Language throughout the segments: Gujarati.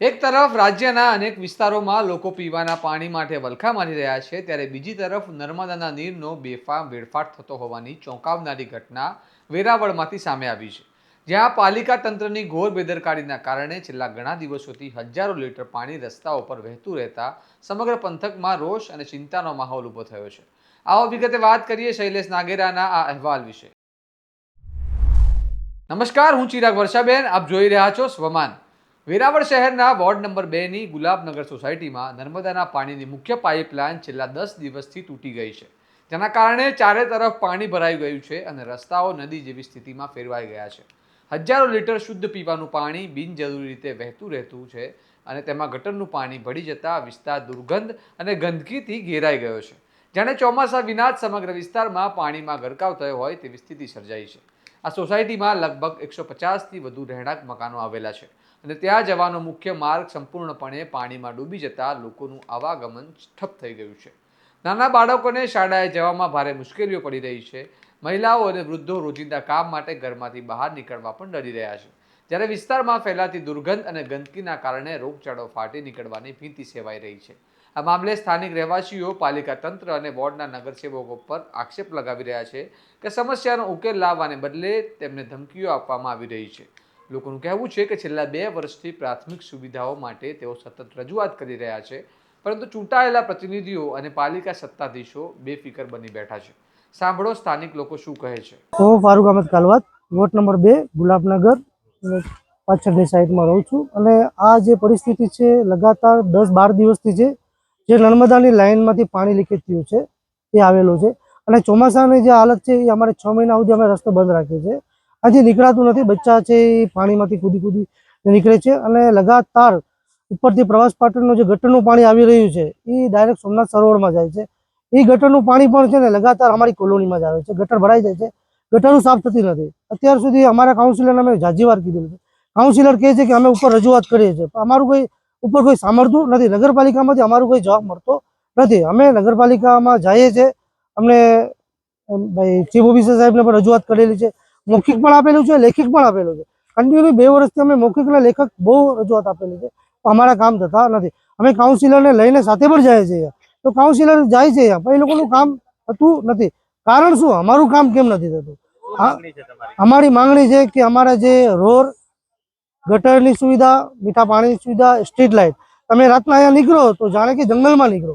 એક તરફ રાજ્યના અનેક વિસ્તારોમાં લોકો પીવાના પાણી માટે વલખા મારી રહ્યા છે, ત્યારે બીજી તરફ નર્મદાના નીરનો બેફામ વેડફાટ થતો હોવાની ચોંકાવનારી ઘટના વેરાવળમાંથી સામે આવી છે. જ્યાં પાલિકા તંત્રની ઘોર બેદરકારીના કારણે છેલ્લા ઘણા દિવસોથી હજારો લીટર પાણી રસ્તાઓ પર વહેતું રહેતા સમગ્ર પંથકમાં રોષ અને ચિંતાનો માહોલ ઊભો થયો છે. આવો વિગતે વાત કરીએ શૈલેષ નાગેરાના આ અહેવાલ વિશે. નમસ્કાર, હું ચિરાગ વર્ષાબેન, આપ જોઈ રહ્યા છો સ્વમાન. વેરાવળ શહેરના વોર્ડ નંબર બેની ગુલાબનગર સોસાયટીમાં નર્મદાના પાણીની મુખ્ય પાઇપલાઇન છેલ્લા દસ દિવસથી તૂટી ગઈ છે. જેના કારણે ચારે તરફ પાણી ભરાઈ ગયું છે અને રસ્તાઓ નદી જેવી સ્થિતિમાં ફેરવાઈ ગયા છે. હજારો લીટર શુદ્ધ પીવાનું પાણી બિનજરૂરી રીતે વહેતું રહેતું છે અને તેમાં ગટરનું પાણી ભળી જતા વિસ્તાર દુર્ગંધ અને ગંદકીથી ઘેરાઈ ગયો છે. જાણે ચોમાસા વિના જ સમગ્ર વિસ્તારમાં પાણીમાં ગરકાવ થયો હોય તેવી સ્થિતિ સર્જાઈ છે. આ સોસાયટીમાં લગભગ એકસો પચાસથી વધુ રહેણાંક મકાનો આવેલા છે. અને ત્યાં જવાનો મુખ્ય માર્ગ સંપૂર્ણપણે પાણીમાં ડૂબી જતા લોકોનું આવાગમન ઠપ થઈ ગયું છે. નાના બાળકોને શાળાએ જવામાં ભારે મુશ્કેલીઓ પડી રહી છે. મહિલાઓ અને વૃદ્ધો રોજિંદા કામ માટે ઘરમાંથી બહાર નીકળવા પણ ડરી રહ્યા છે. જ્યારે વિસ્તારમાં ફેલાતી દુર્ગંધ અને ગંદકીના કારણે રોગચાળો ફાટી નીકળવાની ભીતિ સેવાઈ રહી છે. આ મામલે સ્થાનિક રહેવાસીઓ, પાલિકા તંત્ર અને વોર્ડના નગરસેવકો પર આક્ષેપ લગાવી રહ્યા છે કે સમસ્યાનો ઉકેલ લાવવાને બદલે તેમને ધમકીઓ આપવામાં આવી રહી છે. લોકોનું કહેવું છે કે છેલ્લા બે વર્ષથી પ્રાથમિક સુવિધાઓ માટે તેઓ સતત રજૂઆત કરી રહ્યા છે, પરંતુ ચૂંટાયેલા પ્રતિનિધિઓ અને પાલિકા સત્તાધીશો બેફિકર બની બેઠા છે. સાંભળો સ્થાનિક લોકો શું કહે છે. હું ફારૂક અહમદ કાલવાત વોટ નંબર બે, ગુલાબનગર પાછળની સાઈડમાં રહું છું. અને આ જે પરિસ્થિતિ છે, લગાતાર દસ બાર દિવસથી છે જે નર્મદાની લાઇનમાંથી પાણી લીકેજ થયું છે, એ આવેલું છે. અને ચોમાસાની જે હાલત છે, એ અમારે છ મહિના સુધી અમે રસ્તો બંધ રાખ્યો છે. આજે નીકળાતું નથી, બચ્ચા છે એ પાણીમાંથી કૂદી કૂદી નીકળે છે. અને લગાતાર ઉપરથી પ્રવાસ પાટણનું જે ગટરનું પાણી આવી રહ્યું છે, એ ડાયરેક્ટ સોમનાથ સરોવરમાં જાય છે. એ ગટરનું પાણી પણ છે ને, લગાતાર અમારી કોલોનીમાં જ આવે છે. ગટર ભરાઈ જાય છે. ગટરો સાફ થતી નથી. અત્યાર સુધી અમારા કાઉન્સિલરને અમે જાજીવાર કીધેલું છે કાઉન્સિલર કહે છે કે અમે ઉપર રજૂઆત કરીએ છીએ. અમારું કોઈ ઉપર કોઈ સાંભળતું નથી. નગરપાલિકામાંથી અમારું કોઈ જવાબ મળતો નથી. અમે નગરપાલિકામાં જઈએ છીએ. અમને ભાઈ ચીફ ઓફિસર સાહેબને પણ રજૂઆત કરેલી છે. મૌખિક પણ આપેલું છે લેખિત પણ આપેલું છે. કન્ટિન્યુ બે વર્ષથી અમે મૌખિકના લેખક બહુ રજૂઆત આપેલી છે. અમારા કામ થતા નથી. અમે કાઉન્સિલરને લઈને સાથે પણ જઈએ છીએ તો કાઉન્સિલર જાય છે પણ એ લોકોનું કામ થતું નથી. કારણ શું? અમારું કામ કેમ નથી થતું? અમારી માંગણી છે કે અમારા જે રોડ ગટરની સુવિધા મીઠા પાણીની સુવિધા સ્ટ્રીટ લાઇટ. તમે રાતના અહીંયા નીકળો તો જાણે કે જંગલમાં નીકળો.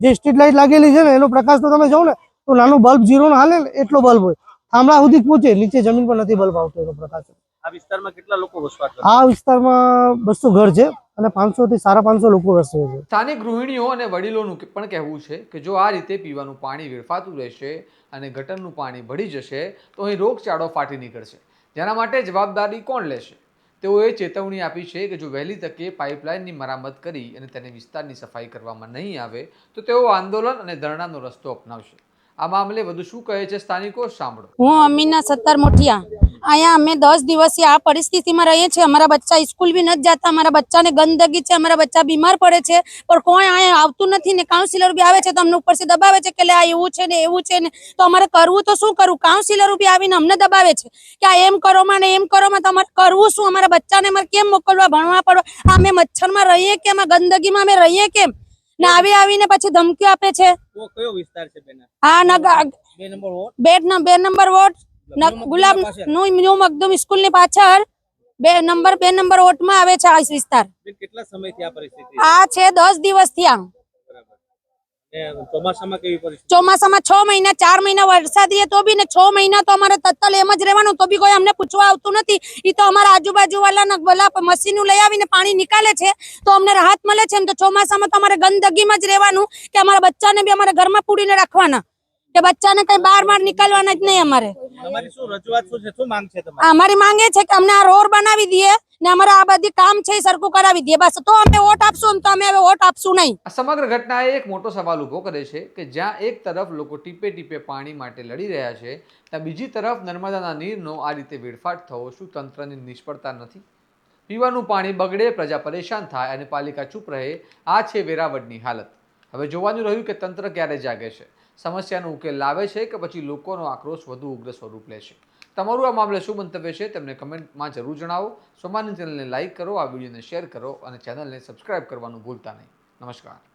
જે સ્ટ્રીટ લાઇટ લાગેલી છે ને એનો પ્રકાશ તો તમે જાઓ ને તો નાનું બલ્બ જીરો હાલે ને એટલો બલ્બ હોય. થાંભલા સુધી જ પહોંચે નીચે જમીન પર નથી બલ્બ આવતો એનો પ્રકાશ. આ વિસ્તારમાં કેટલા લોકો વસવાટ કરે આ વિસ્તારમાં બસો ઘર છે અને પાંચસો થી સાડા પાંચસો લોકો વસે છે. સ્થાનિક ગૃહિણીઓ અને વડીલોનું પણ કહેવું છે કે જો આ રીતે પીવાનું પાણી વેડફાતું રહેશે અને ગટરનું પાણી ભળી જશે તો અહીં રોગચાળો ફાટી નીકળશે. જેના માટે જવાબદારી કોણ લેશે? તેઓએ ચેતવણી આપી છે કે જો વહેલી તકે પાઇપલાઇનની મરામત કરી અને તેને વિસ્તારની સફાઈ કરવામાં નહીં આવે તો તેઓ આંદોલન અને ધરણાનો રસ્તો અપનાવશે. આ મામલે વધુ શું કહે છે સ્થાનિકો? સાંભળો. હું અમીના સત્તર મોઠિયા અહીંયા અમે દસ દિવસથી આ પરિસ્થિતિમાં રહીએ છીએ. અમારા બચ્ચા સ્કૂલ બી નથી જતા. અમારા બચ્ચાને ગંદકી છે. અમારા બચ્ચા બીમાર પડે છે. પણ કોઈ અહીંયા આવતું નથી ને કાઉન્સિલર બી આવે છે તો અમને ઉપરથી દબાવે છે કે આ એવું છે ને એવું છે ને. તો અમારે કરવું તો શું કરવું કાઉન્સિલર બી આવીને અમને દબાવે છે કે આ એમ કરોમાં ને એમ કરોમાં તો અમારે કરવું શું? અમારા બચ્ચાને અમારે કેમ મોકલવા ભણવા પડવા? અમે મચ્છરમાં રહીએ કેમ? આ ગંદકીમાં અમે રહીએ કેમ? ને આવી આવીને પછી ધમકી આપે છે. હા નગર બે નંબર વોર્ડ. ગુલાબનું ન્યુ મકદુમ સ્કૂલની પાછળ બે નંબર બે નંબર ઓટમાં આવે છે આ વિસ્તાર. કેટલા સમયથી આ પરિસ્થિતિ? આ છે દસ દિવસથી આ ચોમાસામાં કેવી પરિસ્થિતિ? ચોમાસામાં છ મહિના ચાર મહિના વરસાદ રહે તો બી ને છ મહિના તો અમારે તત્તલ એમ જ રહેવાનું તો બી કોઈ અમને પૂછવા આવતું નથી. ઈ તો અમારા આજુબાજુ વાળાના ભલા મશીનો લઈ આવીને પાણી નીકાળે છે તો અમને રાહત મળે છે એમ. તો ચોમાસામાં તો અમારે ગંદગીમાં જ રહેવાનું કે અમારા બચ્ચાને બી અમારા ઘરમાં પૂરીને રાખવાના કે બચ્ચાને કઈ બાર બાર નીકળવાના જ નહીં અમારે. તમારી શું રજૂઆત શું છે? શું માંગ છે અમારી માંગે છે કે અમને આ રોડ બનાવી દઈએ ને અમારા આ બધી કામ છે એ સરખું કરાવી દઈએ. બસ તો અમે વોટ આપશું તો અમે હવે વોટ આપશું નહીં. આ સમગ્ર ઘટના એક મોટો સવાલ ઊભો કરે છે કે જ્યાં એક તરફ લોકો ટીપે ટીપે પાણી માટે લડી રહ્યા છે ત્યાં બીજી તરફ નર્મદાના નીરનો આ રીતે વેડફાટ થવો શું તંત્રની નિષ્ફળતા નથી? પીવાનું પાણી બગડે પ્રજા પરેશાન થાય અને પાલિકા ચૂપ રહે આ છે વેરાવળની હાલત. હવે જોવાનું રહ્યું કે તંત્ર ક્યારે જાગે છે. સમસ્યાનો ઉકેલ લાવે છે કે પછી લોકોનો આક્રોશ વધુ ઉગ્ર સ્વરૂપ લે છે? તમારું આ મામલે શું મંતવ્ય છે તેમને કમેન્ટમાં જરૂર જણાવો. સોમાની ચેનલને લાઇક કરો, આ વિડીયોને શેર કરો અને ચેનલને સબસ્ક્રાઇબ કરવાનું ભૂલતા નહીં. નમસ્કાર.